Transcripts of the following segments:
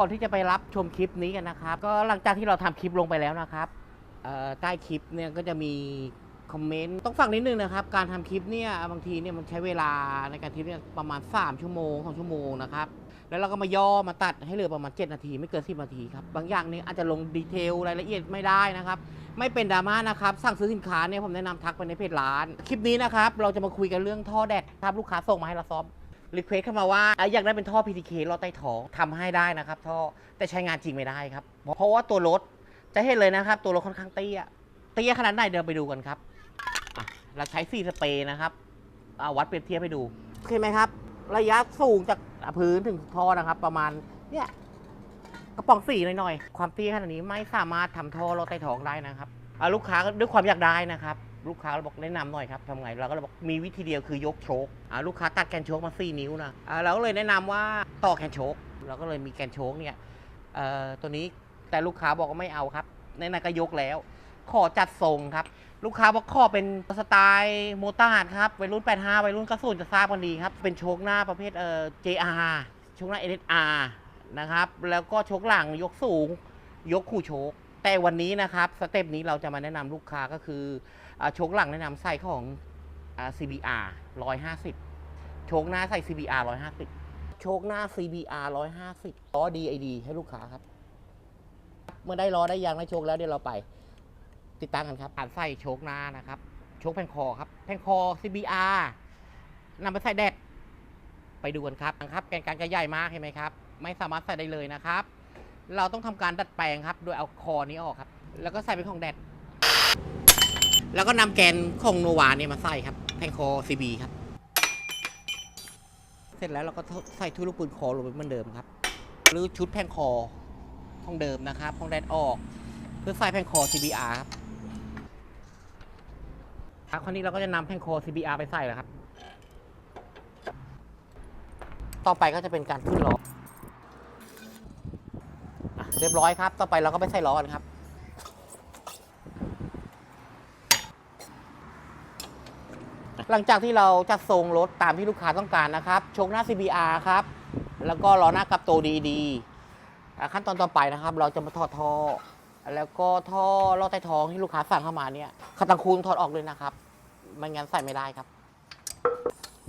ก่อนที่จะไปรับชมคลิปนี้กันนะครับ ก็หลังจากที่เราทำคลิปลงไปแล้วนะครับใต้คลิปเนี่ยก็จะมีคอมเมนต์ต้องฟังนิดนึงนะครับ การทำคลิปเนี่ยบางทีเนี่ยมันใช้เวลาในการคลิปเนี่ยประมาณ 3 ชั่วโมง2ชั่วโมงนะครับแล้วเราก็มาย่อมาตัดให้เหลือประมาณ 7 นาที ไม่เกิน 10 นาทีครับบางอย่างเนี่ยอาจจะลงดีเทลรายละเอียดไม่ได้นะครับ ไม่เป็นดราม่านะครับสั่งซื้อสินค้าเนี่ยผมแนะนำทักไปในเพจร้าน คลิปนี้นะครับเราจะมาคุยกันเรื่องท่อแดดครับลูกค้าส่งมาให้เราซ้อม รีเควสเข้ามาว่าอยากได้เป็นท่อ PTK ลอดใต้ท้องทำให้ได้นะครับท่อแต่ใช้งานจริงไม่ได้ครับ เพราะว่าตัวรถจะเห็นเลยนะครับ ตัวรถค่อนข้างเตี้ยเตี้ยขนาดไหนเดี๋ยวไปดูกันครับเราใช้สีสเปรย์นะครับเอะวัดเปรียบเทียบให้ดูโอเคไหมครับ ระยะสูงจากพื้นถึงท่อนะครับ ประมาณเนี่ยกระป๋องสีหน่อยๆความเตี้ยขนาดนี้ไม่สามารถทำท่อลอดใต้ท้องได้นะครับอะลูกค้าด้วยความอยากได้นะครับ ลูกค้าเราบอกแนะนำหน่อยครับทำไงเราก็เลยบอกมีวิธีเดียวคือยกโชคอ่าลูกค้าตัดแกนโชคมา4นิ้วนะอ่าเราก็เลยแนะนำว่าต่อแกนโชคเราก็เลยมีแกนโชคเนี่ยเอ่อตัวนี้แต่ลูกค้าบอกว่าไม่เอาครับในนั้นก็ยกแล้ว ขอจัดทรงครับ ลูกค้าบอกขอเป็นสไตล์โมตาร์ดครับวัยรุ่น 85วัยรุ่น90จะทราบกันดีครับ เป็นโชคหน้าประเภทเอ่อ JR โชคหน้า NSR นะครับ แล้วก็โชคหลังยกสูง ยกคู่โชค แต่วันนี้นะครับสเต็ปนี้เราจะมาแนะนำลูกค้าก็คือโชคหลังแนะนำใส่ของ CBR 150 โชคหน้าใส่ CBR 150 โชคหน้า CBR 150ล้อ DID ให้ลูกค้าครับ เมื่อได้ล้อได้ยางได้โชคแล้วเดี๋ยวเราไป ติดตั้งกันครับการใส่โชคหน้านะครับ โชคแผ่นคอครับแผ่นคอ CBR นำไปใส่แดดไปดูกันครับครับแกนกลางจะใหญ่มากเห็นไหมครับ ไม่สามารถใส่ได้เลยนะครับ เราต้องทำการดัดแปลงครับ โดยเอาคอนี้ออกครับ แล้วก็ใส่เป็นของแดด แล้วก็นำแกนของโนวาเนี่ยมาใส่ครับแทงคอ CB ครับ เสร็จแล้วเราก็ใส่ทุลูกปืนคอลงไปเหมือนเดิมครับ หรือชุดแพงคอของเดิมนะครับของแดนออก เพื่อใส่แพงคอ CBR ครับครับคราวนี้เราก็จะนำแพงคอ CBR ไปใส่แล้วครับ ต่อไปก็จะเป็นการขึ้นล้อ เรียบร้อยครับ ต่อไปเราก็ไปใส่ล้อกันครับ หลังจากที่เราจัดทรงรถตามที่ลูกค้าต้องการนะครับชคหน้า CBR ครับ แล้วก็ล้อหน้ากับโตดีๆ ขั้นตอนต่อไปนะครับ เราจะมาถอดท่อ แล้วก็ท่อลอดใต้ท้องที่ลูกค้าสั่งเข้ามาเนี่ยขัดตังคูณถอดออกเลยนะครับไม่งั้นใส่ไม่ได้ครับ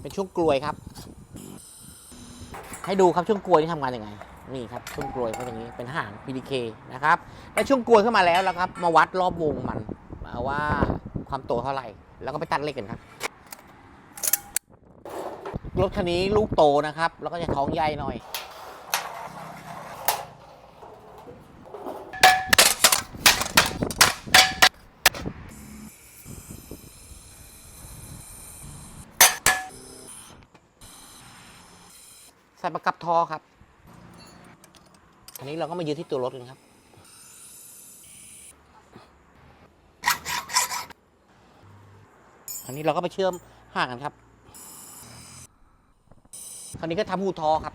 เป็นช่วงกลวยครับ ให้ดูครับช่วงกลวยนี่ทำงานยังไง นี่ครับช่วงกลวยเป็นอย่างนี้เป็นหาง PDK นะครับและช่วงกลวยขึ้นมาแล้วแล้วครับ มาวัดรอบวงมันว่าความโตเท่าไหร่ แล้วก็ไปตัดเล็กกันครับรถคันนี้ลูกโตนะครับ แล้วก็จะท้องใหญ่หน่อยใส่ประกับท่อครับ อันนี้เราก็มายืนที่ตัวรถกันครับอันนี้เราก็ไปเชื่อมห่างกันครับ คราวนี้ก็ทำหูทอครับ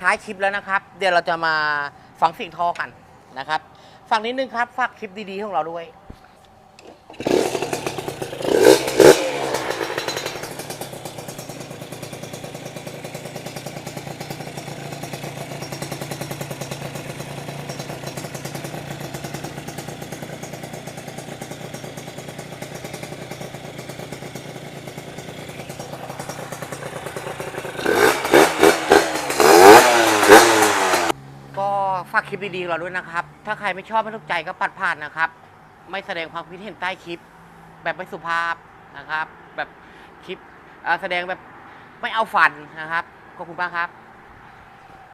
ท้ายคลิปแล้วนะครับ เดี๋ยวเราจะมาฟังสิ่งทอกันนะครับฝากนิดนึงครับฝากคลิปดีๆของเราด้วย ก็ฝาก คลิปดีๆของเราด้วยนะครับ ถ้าใครไม่ชอบไม่ถูกใจก็ปัดผ่านนะครับ ไม่แสดงความคิดเห็นใต้คลิป แบบไม่สุภาพนะครับ แบบคลิปแสดงแบบไม่เอาฝันนะครับขอบคุณมากครับ